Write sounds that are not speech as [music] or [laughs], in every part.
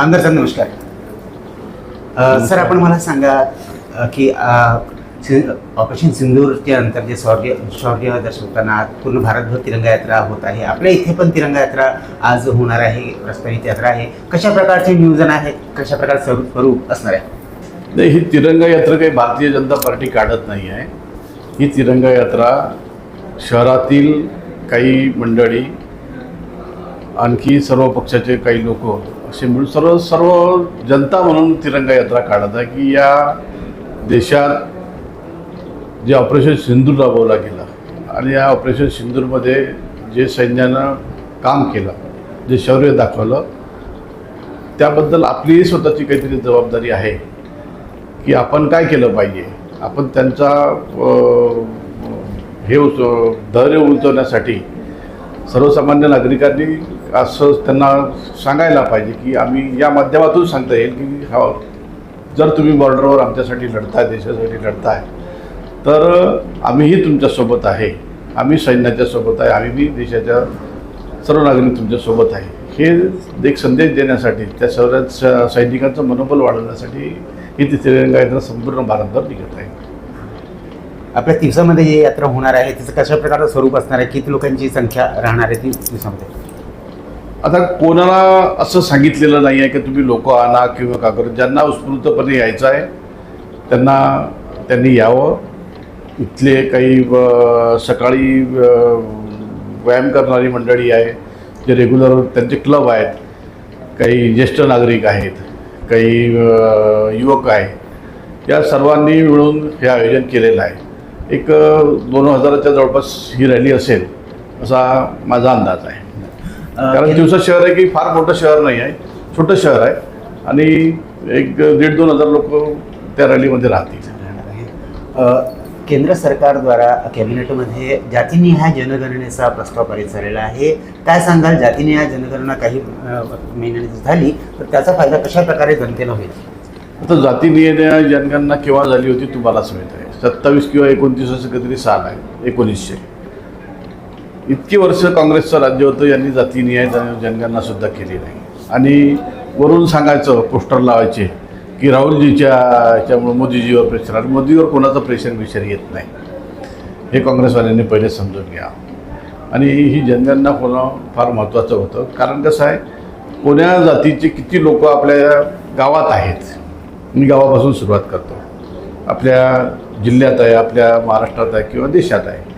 आमदार सर नमस्कार. सर आपण मला सांगा की ऑपरेशन सिंदूरच्या नंतर जे शौर्य शौर्य दर्शवताना पूर्ण भारतभर तिरंगा यात्रा होत आहे. आपल्या इथे पण तिरंगा यात्रा आज होणार आहे रस्त्याने यात्रा आहे. कशा प्रकारचे नियोजन आहे? कशा प्रकारचे स्वरूप असणार आहे? नाही ही तिरंगा यात्रा काही भारतीय जनता पार्टी काढत नाही आहे. ही तिरंगा यात्रा शहरातील काही मंडळी आणखी सर्व पक्षाचे काही लोक असे म्हणून सर्व सर्व जनता म्हणून तिरंगा यात्रा काढत आहे की या देशात जे ऑपरेशन सिंदूर राबवला गेला आणि या ऑपरेशन सिंदूरमध्ये जे सैन्यानं काम केलं जे शौर्य दाखवलं त्याबद्दल आपलीही स्वतःची काहीतरी जबाबदारी आहे की आपण काय केलं पाहिजे? आपण त्यांचा हे उच धैर्य उंचवण्यासाठी सर्वसामान्य नागरिकांनी असं त्यांना सांगायला पाहिजे की आम्ही या माध्यमातून सांगता येईल की हा जर तुम्ही बॉर्डरवर आमच्यासाठी लढताय देशासाठी लढताय तर आम्हीही तुमच्यासोबत आहे. आम्ही सैन्याच्या सोबत आहे. आम्ही देशाच्या सर्व नागरिक तुमच्यासोबत आहे. हे एक संदेश देण्यासाठी त्या सर्व सैनिकांचं मनोबल वाढवण्यासाठी ही ती तिरंगा यात्रा संपूर्ण भारतभर निघत आहे. आपल्या दिवसामध्ये जी यात्रा होणार आहे तिचं कशा प्रकारचं स्वरूप असणार आहे? किती लोकांची संख्या राहणार आहे ती दिवसामध्ये? आता कोणाला असं सांगितलेलं नाही आहे की तुम्ही लोक आणा किंवा का करू? ज्यांना उत्स्फूर्तपणे यायचं आहे त्यांना त्यांनी यावं. इथले काही सकाळी व्यायाम करणारी मंडळी आहे जे रेग्युलर त्यांचे क्लब आहेत. काही ज्येष्ठ नागरिक आहेत काही युवक आहे. या सर्वांनी मिळून हे आयोजन केलेलं आहे. एक दोन हजाराच्या जवळपास ही रॅली असेल असा माझा अंदाज आहे. कारण दिवसा शहर आहे की फार मोठं शहर नाही आहे छोटं शहर आहे. आणि एक दीड दोन हजार लोक त्या रॅलीमध्ये राहतील. केंद्र सरकारद्वारा कॅबिनेटमध्ये जातीनिहाय जनगणनेचा प्रस्ताव पारित झालेला आहे. काय सांगाल? जातीनिहाय जनगणना काही महिन्यांनी झाली तर त्याचा फायदा कशा प्रकारे जनतेला होईल? आता जाती नियम जनगणना केव्हा झाली होती तुम्हालाच माहीत आहे. सत्तावीस किंवा एकोणतीस असं काहीतरी साल आहे एकोणीसशे. इतकी वर्ष काँग्रेसचं राज्य होतं यांनी जाती न्याय जनगणना सुद्धा केली नाही. आणि वरून सांगायचं पोस्टर लावायचे की राहुलजीच्या याच्यामुळं मोदीजीवर प्रेशर आणि मोदीवर कोणाचं प्रेशर बिशर येत नाही. हे काँग्रेसवाल्यांनी पहिले समजून घ्या. आणि ही जनगणना होणं फार महत्त्वाचं होतं. कारण कसं आहे कोण्या जातीचे किती लोक आपल्या गावात आहेत मी गावापासून सुरुवात करतो. आपल्या जिल्ह्यात आहे आपल्या महाराष्ट्रात आहे किंवा देशात आहे.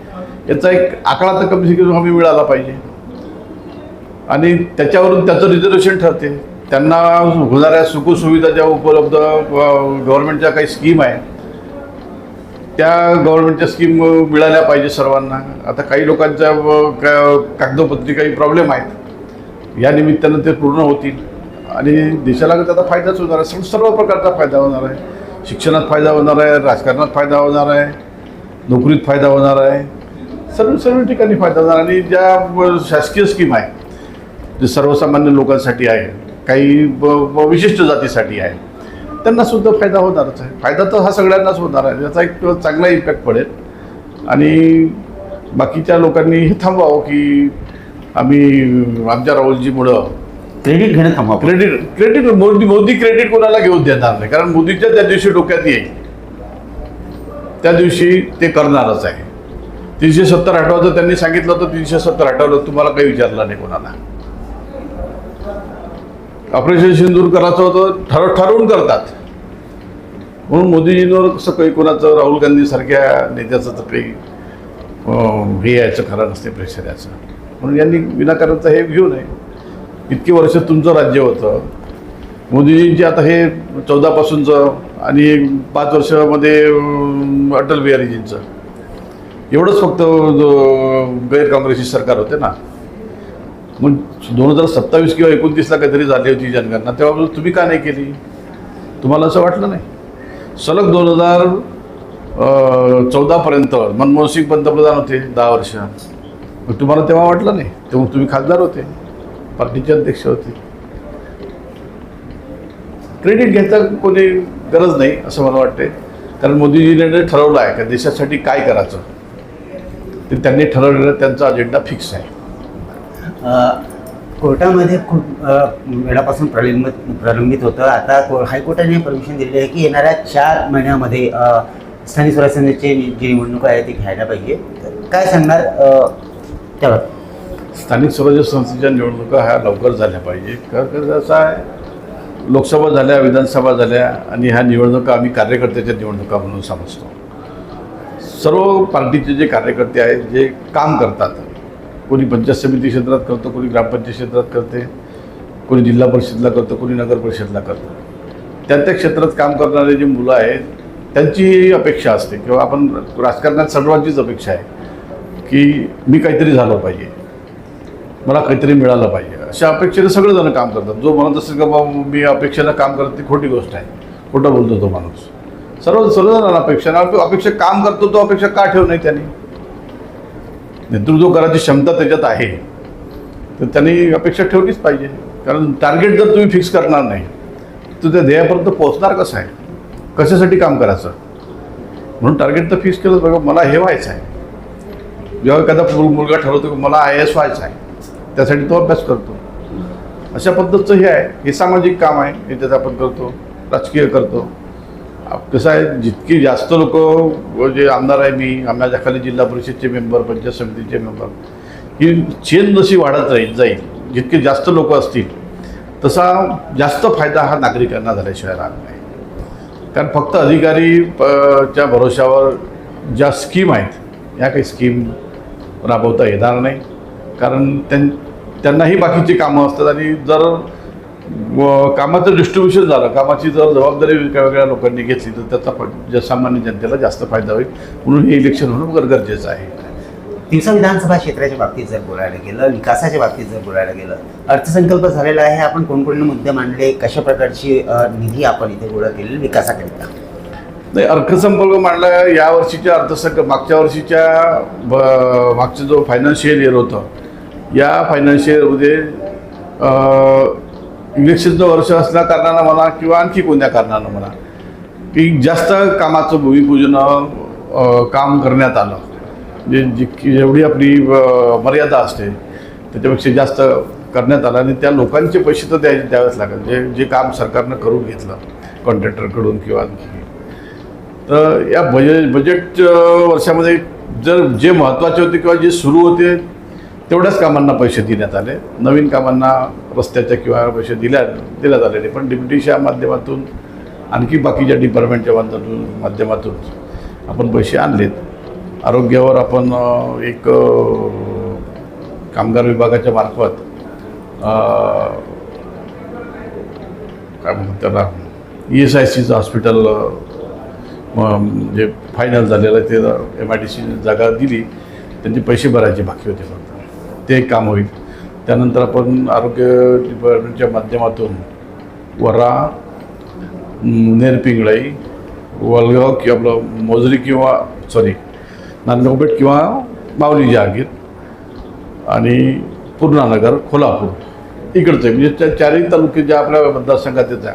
याचा एक आकडा तर कमी से कमी हमी मिळाला पाहिजे. आणि त्याच्यावरून त्याचं रिझर्वेशन ठरते. त्यांना होणाऱ्या सुखसुविधा ज्या उपलब्ध गव्हर्नमेंटच्या काही स्कीम आहे त्या गव्हर्नमेंटच्या स्कीम मिळाल्या पाहिजे सर्वांना. आता काही लोकांच्या का- कागदोपत्री काही प्रॉब्लेम आहेत. या निमित्तानं ते पूर्ण होतील. आणि देशाला त्याचा फायदाच होणार आहे. सर्व प्रकारचा फायदा होणार आहे. शिक्षणात फायदा होणार आहे राजकारणात फायदा होणार आहे नोकरीत फायदा होणार आहे. सर्व सर्व ठिकाणी फायदा होणार आणि ज्या शासकीय स्कीम आहे जे सर्वसामान्य लोकांसाठी आहे काही विशिष्ट जातीसाठी आहे त्यांना सुद्धा फायदा होणारच आहे. फायदा तर हा सगळ्यांनाच होणार आहे. याचा एक चांगला इम्पॅक्ट पडेल. आणि बाकीच्या लोकांनी हे थांबवावं की आम्ही आमच्या राहुलजीमुळं क्रेडिट घेणं थांबवा credit credit Modi Modi credit कोणाला घेऊन देणार नाही? कारण मोदीच्या त्या दिवशी डोक्यात येईल. त्या दिवशी ते करणारच आहे. तीनशे सत्तर हटवायचं त्यांनी सांगितलं होतं तीनशे सत्तर हटवलं तुम्हाला काही विचारलं नाही कोणाला. ऑपरेशन सिंदूर करायचं होतं ठर ठरवून करतात. म्हणून मोदीजींवर कसं काही कोणाचं राहुल गांधीसारख्या नेत्याचं तर काही हे यायचं खरं नसते प्रेशर यायचं. म्हणून यांनी विनाकारणचं हे घेऊ नये. इतकी वर्ष तुमचं राज्य होतं. मोदीजींचे आता हे चौदापासूनचं आणि पाच वर्षामध्ये अटल बिहारीजींचं. एवढंच फक्त गैर काँग्रेसची सरकार होते ना मग दोन हजार सत्तावीस किंवा एकोणतीसला काहीतरी झाली होती जनगणना तेव्हा तुम्ही का नाही केली? तुम्हाला असं वाटलं नाही? सलग दोन हजार चौदापर्यंत मनमोहन सिंग पंतप्रधान होते दहा वर्ष. मग तुम्हाला तेव्हा वाटलं नाही? तेव्हा तुम्ही खासदार होते पार्टीचे अध्यक्ष होते. क्रेडिट घ्यायचा कोणी गरज नाही असं मला वाटते कारण मोदीजीने ठरवलं आहे का देशासाठी काय करायचं? ते त्यांनी ठरवलेलं त्यांचा अजेंडा फिक्स आहे. कोर्टामध्ये खूप वेळापासून प्रलंबित प्रलंबित होतं. आता को- हायकोर्टाने परमिशन दिलेली आहे की येणाऱ्या चार महिन्यामध्ये स्थानिक स्वराज्य संस्थेची जी निवडणूक आहे ती घ्यायला पाहिजे. काय सांगणार त्यावर? स्थानिक स्वराज्य संस्थेच्या निवडणुका ह्या लवकर झाल्या पाहिजे. का का असं आहे लोकसभा झाल्या विधानसभा झाल्या आणि ह्या निवडणुका आम्ही कार्यकर्त्याच्या निवडणुका म्हणून समजतो. सर्व पार्टीचे जे कार्यकर्ते आहेत जे काम करतात कोणी पंचायत समिती क्षेत्रात करतं कोणी ग्रामपंचायत क्षेत्रात करते कोणी जिल्हा परिषदला करतं कोणी नगर परिषदला करतं. त्या त्या क्षेत्रात काम करणारे जे मुलं आहेत त्यांची अपेक्षा असते किंवा आपण राजकारणात सर्वांचीच अपेक्षा आहे की मी काहीतरी झालं पाहिजे. मला काहीतरी मिळालं पाहिजे. अशा अपेक्षेने सगळेजण काम करतात. जो म्हणत असेल का बाबा मी अपेक्षेनं काम करत ती खोटी गोष्ट आहे. खोटं बोलतो तो माणूस. सर्व सर्वजणांना अपेक्षा आणि अपेक्षा काम करतो तो अपेक्षा का ठेवू नाही त्यांनी? नेतृत्व करायची क्षमता त्याच्यात आहे. तर त्यांनी अपेक्षा ठेवलीच पाहिजे. कारण टार्गेट जर तुम्ही फिक्स करणार नाही तर त्या ध्येयापर्यंत पोहोचणार कसं आहे? कशासाठी काम करायचं? म्हणून टार्गेट तर फिक्स केलं बघा मला हे व्हायचं आहे. जेव्हा एखादा मुलगा ठरवतो की मला आय एस व्हायचं आहे त्यासाठी तो अभ्यास करतो. अशा पद्धतीचं हे आहे. हे सामाजिक काम आहे. हे त्याचं आपण करतो. राजकीय करतो. कसं आहे जितकी जास्त लोक जे आमदार आहे मी आमच्या खाली जिल्हा परिषदचे मेंबर पंचायत समितीचे मेंबर ही चेन जशी वाढत राहील जाईल जितके जास्त लोक असतील तसा जास्त फायदा हा नागरिकांना झाल्याशिवाय राहणार नाही. कारण फक्त अधिकारी च्या भरोशावर ज्या स्कीम आहेत या काही स्कीम राबवता येणार नाही. कारण त्यां त्यांनाही बाकीची कामं असतात आणि जर कामाचं डिस्ट्रीब्युशन झालं. कामाची जर जबाबदारी वेगळ्या वेगळ्या लोकांनी घेतली तर त्याचा ज्या सामान्य जनतेला जास्त फायदा होईल. म्हणून हे इलेक्शन होणं गर- गरजेचं आहे. दिवसा विधानसभा क्षेत्राच्या बाबतीत जर बोलायला गेलं विकासाच्या बाबतीत जर बोलायला गेलं अर्थसंकल्प झालेला आहे. आपण कोणकोणते मुद्दे मांडले कशा प्रकारची निधी आपण इथे गोळा केलेली विकासाकरिता? नाही अर्थसंकल्प मांडला या वर्षीच्या अर्थसंकल्प मागच्या वर्षीच्या मागचं जो फायनान्शियल इयर होतं या फायनान्शियल इयरमध्ये इलेक्शनचं वर्ष असल्या कारणानं म्हणा किंवा आणखी कोणत्या कारणानं म्हणा की जास्त कामाचं भूमिपूजन काम करण्यात आलं. म्हणजे जे जी जेवढी आपली मर्यादा असते त्याच्यापेक्षा जास्त करण्यात आलं आणि त्या लोकांचे पैसे तर द्या द्यावेच लागेल. जे जे काम सरकारनं करून घेतलं कॉन्ट्रॅक्टरकडून किंवा आणखी. तर या बजेट बजेट वर्षामध्ये जर जे महत्त्वाचे होते किंवा जे सुरू होते तेवढ्याच कामांना पैसे देण्यात आले. नवीन कामांना रस्त्याच्या किंवा पैसे दिल्या देण्यात आलेले पण डिप्युटीच्या माध्यमातून आणखी बाकीच्या डिपार्टमेंटच्या माध्यमातून माध्यमातून आपण पैसे आणलेत. आरोग्यावर आपण एक कामगार विभागाच्या मार्फत काय म्हणतात त्याला? ई एस आय सीचं हॉस्पिटल जे फायनल झालेलं आहे. ते एम आय डी सी जागा दिली. त्यांचे पैसे भरायचे बाकी होते फक्त. ते एक काम होईल. त्यानंतर आपण आरोग्य डिपार्टमेंटच्या माध्यमातून वरा नेरपिंगळाई वलगाव किंवा आपलं मोजरी किंवा सॉरी नांदगावपेठ किंवा माऊली जहागीर आणि पूर्णानगर कोल्हापूर इकडचं. आहे म्हणजे त्या चारही तालुके ज्या आपल्या मतदारसंघात येत्या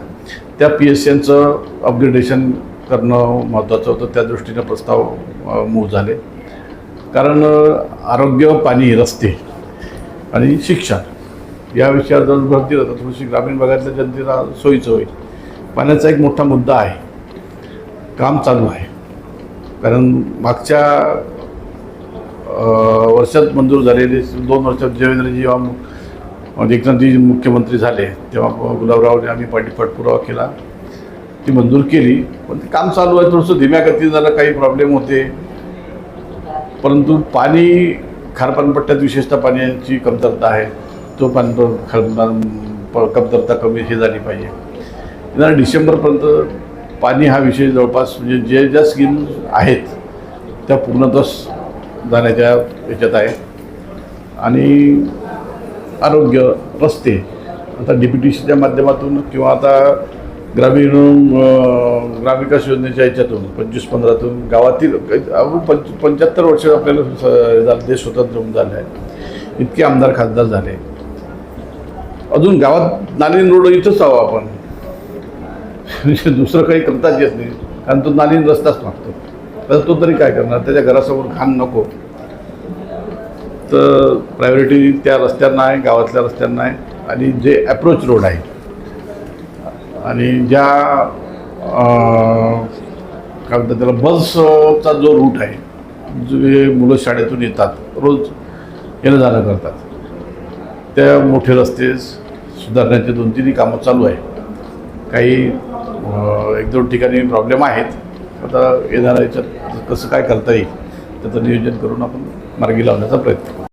त्या पी एस सीचं अपग्रेडेशन करणं महत्त्वाचं होतं. त्या दृष्टीनं प्रस्ताव मूव झाले. कारण आरोग्य पाणी रस्ते आणि शिक्षण या विषयावर जर भर दिलं तर थोडीशी ग्रामीण भागातल्या जनतेला सोयीचं होईल. पाण्याचा एक मोठा मुद्दा आहे. काम चालू आहे. कारण मागच्या वर्षात मंजूर झालेले दोन वर्षात देवेंद्रजी जेव्हा मु- एकनाथजी मुख्यमंत्री झाले तेव्हा गुलाबरावने आम्ही पाठी पाठपुरावा केला. ती मंजूर केली पण ते काम चालू आहे थोडंसं धीम्या गतीनं झालं काही प्रॉब्लेम होते. परंतु पाणी खारपानपट्ट्यात विशेषतः पाण्याची कमतरता आहे. तो पाणी खारपान प- कमतरता कमी हे झाली पाहिजे. येणार डिसेंबरपर्यंत पाणी हा विषय जवळपास म्हणजे जे ज्या स्कीम आहेत त्या पूर्णतः जाण्याच्या याच्यात आहे. आणि आरोग्य रस्ते आता डी पी टी सीच्या माध्यमातून किंवा आता ग्रामीण ग्रामविकास योजनेच्या याच्यातून पंचवीस पंधरातून गावातील पंच पंच्याहत्तर वर्ष आपल्याला देश स्वतंत्र होऊन झाले आहे इतके आमदार खासदार झाले अजून गावात नालीन रोड इथंच आहो आपण. म्हणजे [laughs] दुसरं काही करताच येत नाही. कारण तो नालीन रस्ताच मागतो. तर तो तरी काय करणार? त्याच्या घरासमोर घाण नको. तर प्रायोरिटी त्या रस्त्यांना आहे गावातल्या रस्त्यांना आहे आणि जे अप्रोच रोड आहे आणि ज्या काय म्हणतात त्याला बसचा जो रूट आहे जे मुलं शाळेतून येतात रोज येणं जाणं करतात. त्या मोठे रस्ते सुधारण्याचे दोन तीनही कामं चालू आहे काही एक दोन ठिकाणी प्रॉब्लेम आहेत. आता येणाऱ्या याच्यात कसं काय करता येईल त्याचं नियोजन करून आपण मार्गी लावण्याचा प्रयत्न करू.